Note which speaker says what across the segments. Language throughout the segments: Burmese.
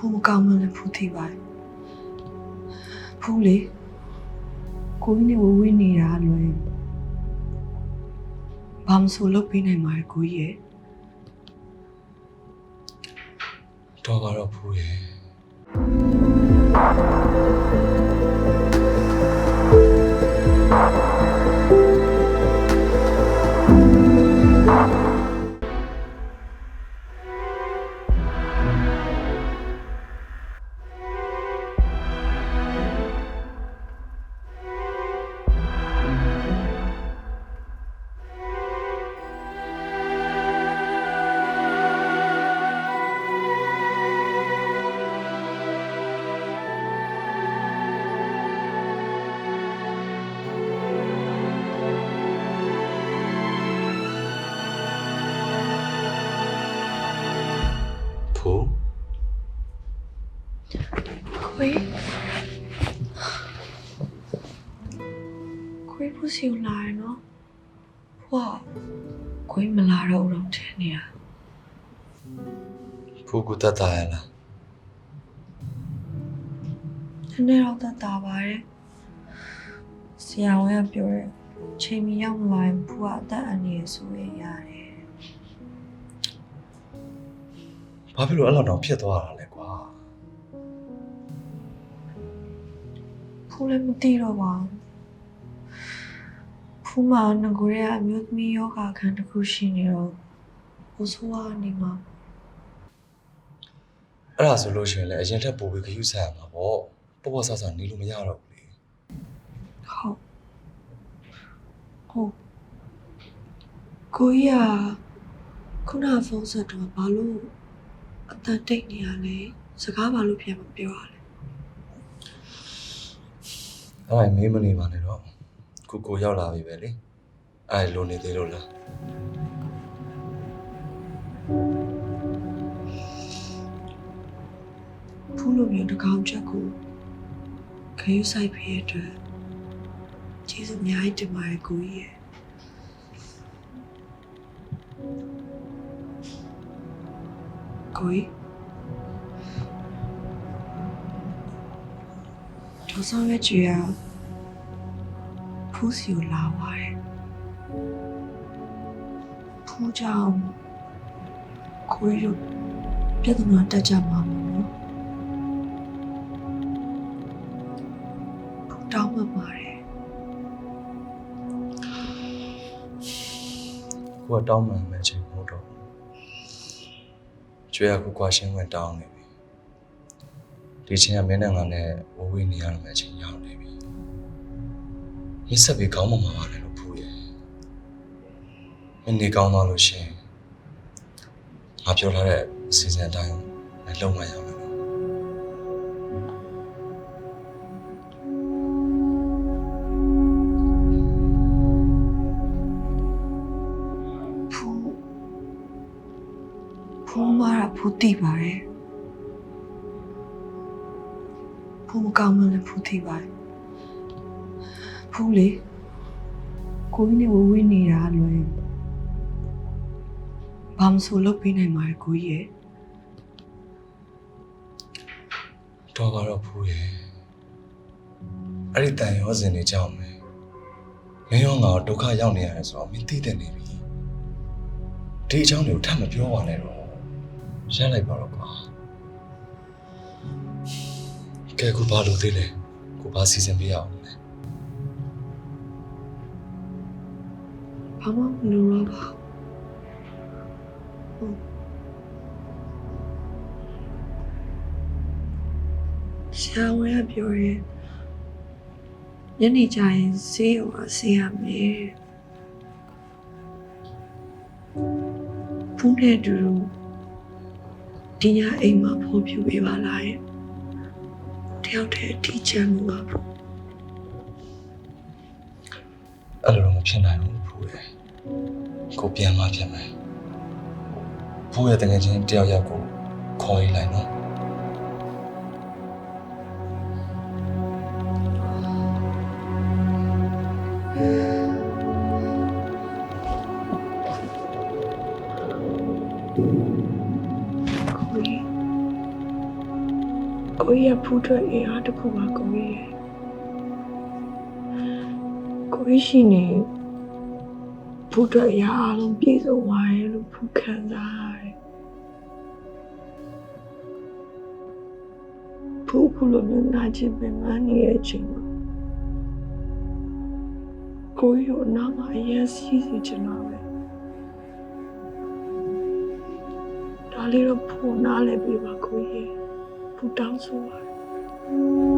Speaker 1: ဖူးမကောင်းမှလည်းဖူးသိပါတယ်ဖူးလေကိုကြီးနဲ့ဝဝေးနေတာလွယ်ဘာမှဆိုလုပ်ပေးနိုင်မှာလေကိုကြီးရဲ့
Speaker 2: တော်ပါတော့ဖူးရဲ့
Speaker 1: စီကိုလာရနော်ဖူးကကိုကြီးမလာတော့ဘူးတော့ထင်နေတာ
Speaker 2: ဖူးကိုတတ်တာရလား
Speaker 1: နည်းနည်းတော့တတ်တာပါတယ်ဆရာဝန်ကပြောတယ်ချိန်မီရောက်မလာရင်ဖူးကအသက်အန္တရာယ်ဆိုရင်ရတယ်
Speaker 2: ဘာဖြစ်လို့အဲ့လောက်တောင်ဖြစ်သွားတာလဲကွာ
Speaker 1: ဖူးလည်းမသိတော့ပါဘူး ဖူးမငကိုရဲအမျိုးသမီးယောဂခံတစ်ခုရှိနေတော့ဟိုဆိုးကနေမှာ
Speaker 2: အဲ့ဒါဆိုလို့ရှိရင်လည်းအရင်ထက်ပိုပြီးခရူးဆက်ရမှာပေါ့ပေါ့ပေါ့ဆဆနေလို့မရတော့ဘူးလေ
Speaker 1: ဟုတ်ဟုတ်ကိုကြီးကခုနဖုန်းဆက်တော့ဘာလို့အတန်တိတ်နေရလဲစကားဘာလို့ပြန်မပြောရလဲ
Speaker 2: အဲ့ဒါမင်းမနေပါနဲ့တော့ ကိုကိုရောက်လာပြီပဲလေအဲ့ဒါလိုနေသေးလို့လား
Speaker 1: ဖူးလိုမျိုးတစ်ကောင်ချက်ကိုခရုစိုက်ပြည့်အတွက်ကျေးဇူးအများကြီးတင်ပါတယ်ကိုကြီးရဲ့ကိုကြီးဒေါ်ဆောင်ရဲ့ကြွေရ ဖူးစီကိုလာပါတယ်ဖူးကြောင့်ကိုကြီးတို့ပြဿနာတက်ကြမှာမဟုတ်ဘူးဖူးတောင်းမှပါတယ်
Speaker 2: ကိုကတောင်းမှန်မဲ့ချိန်မဟုတ်တော့ဘူးကျွေးရကိုကွာရှင်းဝင်တောင်းနေပြီဒီချိန်ကမင်းနဲ့ငါနဲ့ဝဝေးနေရမယ့်ချိန်ရောက်နေပြီ မင်းဆက်ပြီးကောင်းမှမှာပါလေလို့ဖူးရဲ့မင်းနေကောင်းသွားလို့ရှိရင်ငါပြောထားတဲ့အစီအစဉ်အတိုင်းလည်းလုံးဝရမယ်လို့
Speaker 1: ဖူးဖူးမာတာဖူးတိပါတယ်ဖူးမကောင်းမှလည်းဖူးတိပါတယ် ဖူးလေကိုကြီးနဲ့ဝဝေးနေတာလွယ်ဘာမှဆိုလုပ်ပေးနိုင်မှာလေကိုကြီးရဲ့
Speaker 2: တော်ပါတော့ဖူးရဲ့အဲ့ဒီတန်ရောစင်နေကြောင်းမယ်မင်းရောငါတို့ဒုက္ခရောက်နေရတယ်ဆိုတော့မင်းသိတဲ့နေပြီဒီအကြောင်းတွေကိုထပ်မပြောပါနဲ့တော့ရမ်းလိုက်ပါတော့ကွာကဲကိုဘာလို့သေးလဲကိုဘာစီစဉ်ပေးရအောင်လဲ
Speaker 1: ဘာမှမလိုတော့ပါဘူးဆရာဝန်ကပြောရင်ညနေကျရင်ဆေးရုံကဆေးရမယ်ဖုန်းနဲ့အတူတူဒီညအိမ်မှာဖော်ပြပေးပါလားရဲ့တယောက်တည်းအထီးချမ်းမှုပါ
Speaker 2: အဲ့လိုတော့မဖြစ်နိုင်ဘူးဖူးရဲ့ကိုပြန်မှဖြစ်မယ်ဖူးရဲ့တကယ်ချင်းတယောက်ယောက်ကိုခေါ်ရလိုက်နော်
Speaker 1: ကိုကြီးကိုကြီးကဖူးထွက်အင်အားတစ်ခုပါကိုကြီးရဲ့ ကိုကြီးရှိနေဖူးထွက်အရာအလုံးပြည့်စုံသွားရဲ့လို့ဖူးခံစားရတယ်ဖူးခုလိုမျိုးနာကျင်ပင်ပန်းနေတဲ့အချိန်မှာကိုကြီးကိုနားမှာအရင်စီးစီချင်တာပဲဒါလေးတော့ဖူးနားလည်းပြပါကိုကြီးရဲ့ဖူးတောင်းဆိုပါအဲ့ဒီ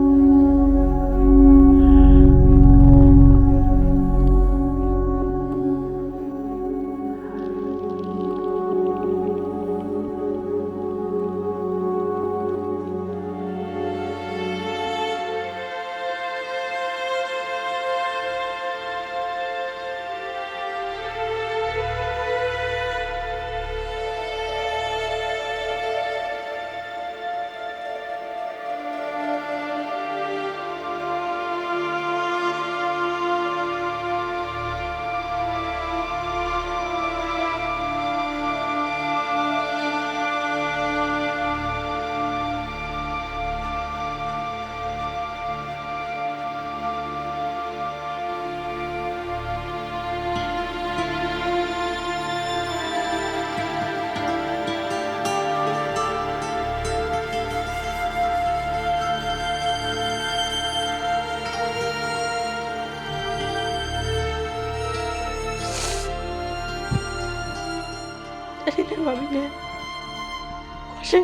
Speaker 1: လည်းမမီနဲ့ကိုရှ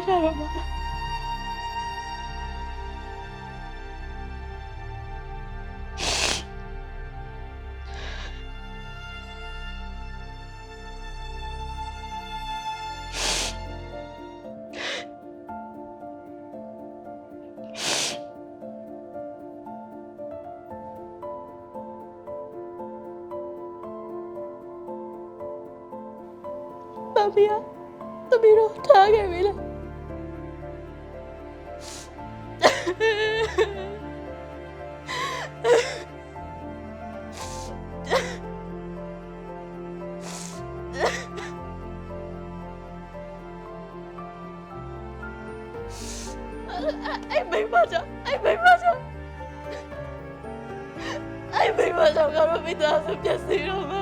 Speaker 1: မလားမမီကသမီးတို့ထားခဲ့ပြီလားအဲ့မိမကြောင့်အဲ့မိမကြောင့်အဲ့မိမကြောင့်ကတော့မိသားစုပြည့်စုံတော့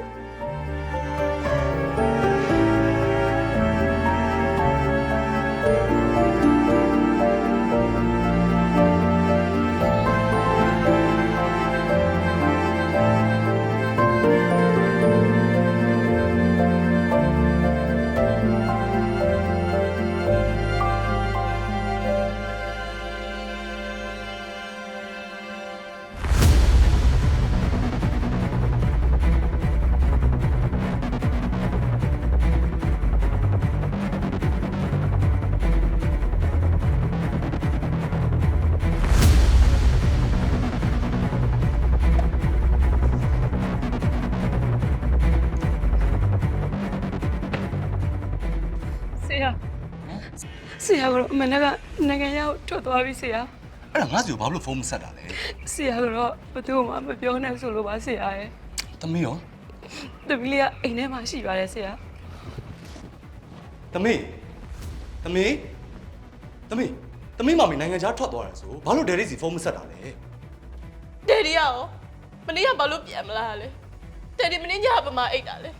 Speaker 1: တော့အမနက်ကနိုင်ငံရောက်ထွက်သွားပြီဆရာ
Speaker 3: အဲ့ဒါငါ့စီကိုဘာလို့ဖုန်းမဆက်တာလဲ
Speaker 1: ဆရာကတော့ဘယ်သူမှမပြောနဲ့ဆိုလို့ပါဆရာရဲ့
Speaker 3: သမီးရော
Speaker 1: တပီးလေးကအိမ်ထဲမှာရှိပါတယ်ဆရာ
Speaker 3: သမီးသမီးသမီးသမီးမမီနိုင်ငံခြားထွက်သွားတယ်ဆိုဘာလို့ဒယ်ရီစီဖုန်းမဆက်တာလဲ
Speaker 4: ဒယ်ဒီရောမနေ့ကဘာလို့ပြန်မလာလဲဒယ်ဒီမနေ့ညဘာမှအိတ်တာလဲ